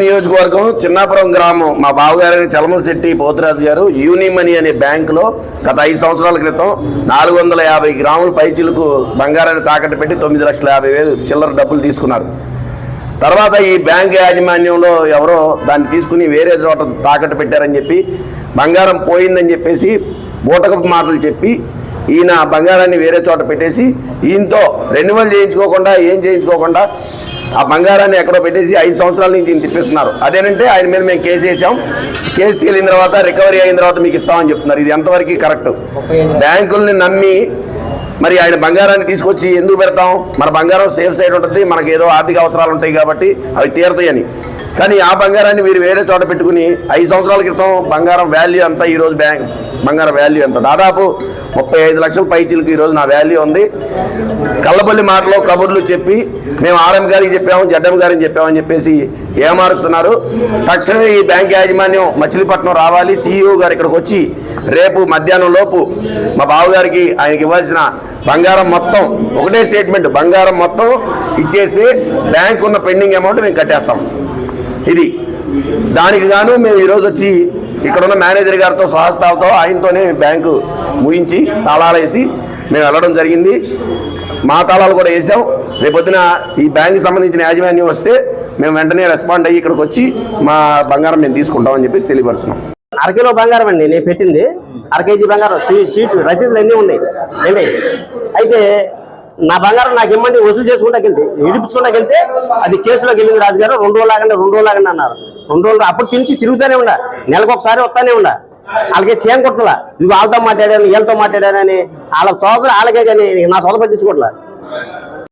నియోజకవర్గం చిన్నాపురం గ్రామం. మా బావగారు చలమల శెట్టి పోతురాజు గారు యూనిమనీ అనే బ్యాంకులో గత ఐదు సంవత్సరాల క్రితం నాలుగు వందల యాభై గ్రాముల పైచిలకు బంగారాన్ని తాకట్టు పెట్టి తొమ్మిది లక్షల యాభై వేలు చిల్లర డబ్బులు తీసుకున్నారు. తర్వాత ఈ బ్యాంక్ యాజమాన్యంలో ఎవరో దాన్ని తీసుకుని వేరే చోట తాకట్టు పెట్టారని చెప్పి బంగారం పోయిందని చెప్పేసి బూటకపు మాటలు చెప్పి ఈయన బంగారాన్ని వేరే చోట పెట్టేసి ఈయనతో రెన్యువల్ చేయించుకోకుండా ఏం చేయించుకోకుండా ఆ బంగారాన్ని ఎక్కడో పెట్టేసి ఐదు సంవత్సరాల నుంచి ఈయన తిప్పిస్తున్నారు. అదేనంటే ఆయన మీద మేము కేసు వేసాం కేసు తేలిన తర్వాత రికవరీ అయిన తర్వాత మీకు ఇస్తామని చెప్తున్నారు. ఇది ఎంతవరకు కరెక్ట్? బ్యాంకుల్ని నమ్మి మరి ఆయన బంగారాన్ని తీసుకొచ్చి ఎందుకు పెడతాం? మన బంగారం సేఫ్ సైడ్ ఉంటుంది మనకి ఏదో ఆర్థిక అవసరాలు ఉంటాయి కాబట్టి అవి తీరుతాయని. కానీ ఆ బంగారాన్ని మీరు వేరే చోట పెట్టుకుని ఐదు సంవత్సరాల క్రితం బంగారం వాల్యూ అంతా ఈరోజు బ్యాంక్ బంగారం వాల్యూ ఎంత? దాదాపు ముప్పై ఐదు లక్షల పైచీలకు ఈరోజు నా వాల్యూ ఉంది. కళ్ళబల్లి మాటలో కబుర్లు చెప్పి మేము ఆర్ఎం గారికి చెప్పాము జడ్ఎం గారికి చెప్పామని చెప్పేసి ఏమారుస్తున్నారు. తక్షణమే ఈ బ్యాంక్ యాజమాన్యం మచిలీపట్నం రావాలి. సీఈఓ గారు ఇక్కడికి వచ్చి రేపు మధ్యాహ్నం లోపు మా బావగారికి ఆయనకి ఇవ్వాల్సిన బంగారం మొత్తం ఒకటే స్టేట్మెంట్ బంగారం మొత్తం ఇచ్చేస్తే బ్యాంక్ ఉన్న పెండింగ్ అమౌంట్ మేము కట్టేస్తాం. ఇది. దానికి గాను మేము ఈరోజు వచ్చి ఇక్కడ ఉన్న మేనేజర్ గారితో సహస్తాలతో ఆయనతోనే బ్యాంకు ముయించి తాళాలు వేసి మేము వెళ్ళడం జరిగింది. మా తాళాలు కూడా వేసాం. రేపొద్దున ఈ బ్యాంక్కి సంబంధించిన యాజమాన్యం వస్తే మేము వెంటనే రెస్పాండ్ అయ్యి ఇక్కడికి వచ్చి మా బంగారం మేము తీసుకుంటామని చెప్పేసి తెలియపరుస్తున్నాం. అరకిలో బంగారం అండి నేను పెట్టింది. అర కేజీ బంగారం. సీ- షీట్ రసీదులు అన్నీ ఉన్నాయి. అయితే నా బంగారం నాకు ఇమ్మండి వసూలు చేసుకుంటా వెళ్తే ఇడిపించుకుంటా వెళ్తే అది కేసులోకి వెళ్ళింది రాజుగారు రెండు రోజులు ఆగండి రెండు రోజులు ఆగండి అన్నారు. రెండు రోజులు అప్పుడు తినిచి తిరుగుతూనే ఉండా. నెలకు ఒకసారి వస్తానే ఉండా. వాళ్ళకి చేయం కొట్టలా. ఇది వాళ్ళతో మాట్లాడాను వీళ్ళతో మాట్లాడానని వాళ్ళ సోదరు వాళ్ళకే కానీ నా సోదరు పట్టించుకోవట్లా